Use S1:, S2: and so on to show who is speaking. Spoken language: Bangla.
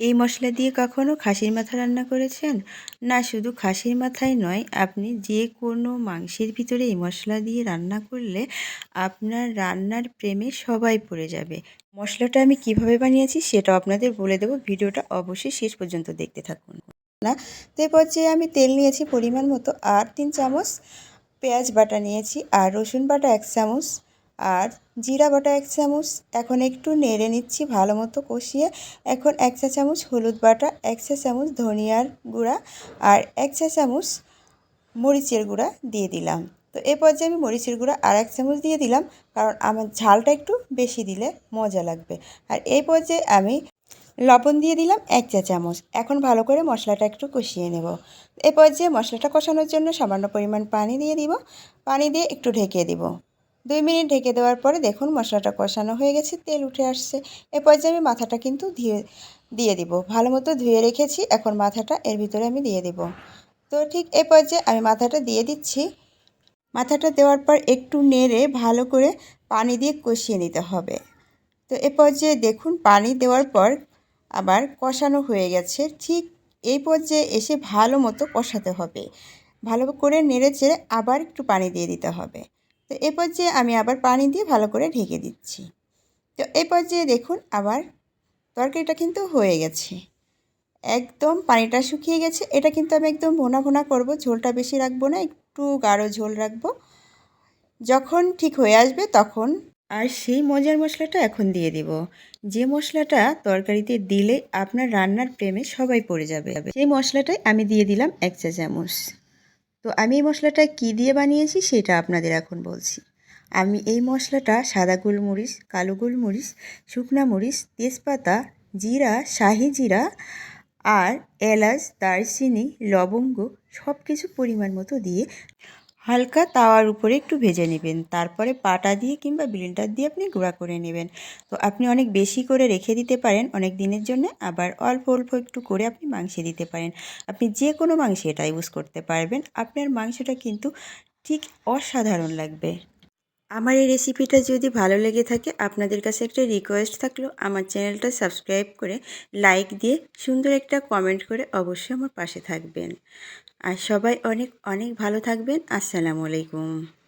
S1: এই মশলা দিয়ে কখনো খাসির মাথা রান্না করেছেন? না, শুধু খাসির মাথায় নয়, আপনি যে কোনো মাংসের ভিতরে এই মশলা দিয়ে রান্না করলে আপনার রান্নার প্রেমে সবাই পড়ে যাবে। মশলাটা আমি কীভাবে বানিয়েছি সেটাও আপনাদের বলে দেবো। ভিডিওটা অবশ্যই শেষ পর্যন্ত দেখতে থাকুন। না, তো এই পর্যায়ে আমি তেল নিয়েছি পরিমাণ মতো আর তিন চামচ পেঁয়াজ বাটা নিয়েছি আর রসুন বাটা এক চামচ। আর জিরা বাটা এক চামচ, এখন একটু নেড়ে নিচ্ছি ভালো মতো কষিয়ে। এখন এক চা চামচ হলুদ বাটা, এক চা চামচ ধনিয়ার গুঁড়া আর এক চা চামচ মরিচের গুঁড়া দিয়ে দিলাম। তো এ পর্যায়ে আমি মরিচের গুঁড়া আর এক চামচ দিয়ে দিলাম, কারণ আমার ঝালটা একটু বেশি দিলে মজা লাগবে। আর এই পর্যায়ে আমি লবণ দিয়ে দিলাম এক চা চামচ। এখন ভালো করে মশলাটা একটু কষিয়ে নেব। এ পর্যায়ে মশলাটা কষানোর জন্য সামান্য পরিমাণ পানি দিয়ে দিব। পানি দিয়ে একটু ঢেকে দিব। দুই মিনিট ঢেকে দেওয়ার পরে দেখুন মশলাটা কষানো হয়ে গেছে, তেল উঠে আসছে। এ পর্যায়ে আমি মাথাটা কিন্তু ধুয়ে, দিয়ে দিব। ভালো মতো ধুয়ে রেখেছি, এখন মাথাটা এর ভিতরে আমি দিয়ে দিব। তো ঠিক এ পর্যায়ে আমি মাথাটা দিয়ে দিচ্ছি। মাথাটা দেওয়ার পর একটু নেড়ে ভালো করে পানি দিয়ে কষিয়ে নিতে হবে। তো এ পর্যায়ে দেখুন পানি দেওয়ার পর আবার কষানো হয়ে গেছে। ঠিক এই পর্যায়ে এসে ভালো মতো কষাতে হবে। ভালো করে নেড়ে চেড়ে আবার একটু পানি দিয়ে দিতে হবে। তো এ পর্যায়ে আমি আবার পানি দিয়ে ভালো করে ঢেকে দিচ্ছি। তো এই পর্যায়ে দেখুন আবার তরকারিটা কিন্তু হয়ে গেছে। একদম পানিটা শুকিয়ে গেছে। এটা কিন্তু আমি একদম ভোনা ভোনা করব। ঝোলটা বেশি রাখব না, একটু গাঢ় ঝোল রাখব। যখন ঠিক হয়ে আসবে তখন আর সেই মজার মশলাটা এখন দিয়ে দিব। যে মশলাটা তরকারিতে দিলে আপনার রান্নার প্রেমে সবাই পড়ে যাবে। সেই মশলাটাই আমি দিয়ে দিলাম এক চা চামচ তো আমি এই মশলাটা কী দিয়ে বানিয়েছি সেটা আপনাদের এখন বলছি। আমি এই মশলাটা সাদা গোলমরিচ, কালো গোলমরিচ, শুকনা মরিচ, তেজপাতা, জিরা, শাহি জিরা আর এলাচ, দারচিনি, লবঙ্গ সব কিছু পরিমাণ মতো দিয়ে হালকা তাওয়ার উপরে একটু ভেজে নেবেন। তারপরে পাটা দিয়ে কিংবা ব্লেন্ডার দিয়ে আপনি গুঁড়া করে নেবেন। তো আপনি অনেক বেশি করে রেখে দিতে পারেন অনেক দিনের জন্য, আবার অল্প অল্প একটু করে আপনি মাংসে দিতে পারেন। আপনি যে কোনো মাংসে এটা ইউজ করতে পারবেন। আপনার মাংসটা কিন্তু ঠিক অসাধারণ লাগবে। আমার এই রেসিপিটা যদি ভালো লেগে থাকে, আপনাদের কাছে একটা রিকোয়েস্ট থাকল, আমার চ্যানেলটা সাবস্ক্রাইব করে লাইক দিয়ে সুন্দর একটা কমেন্ট করে অবশ্যই আমার পাশে থাকবেন। আর সবাই অনেক অনেক ভালো থাকবেন। আসসালামু আলাইকুম।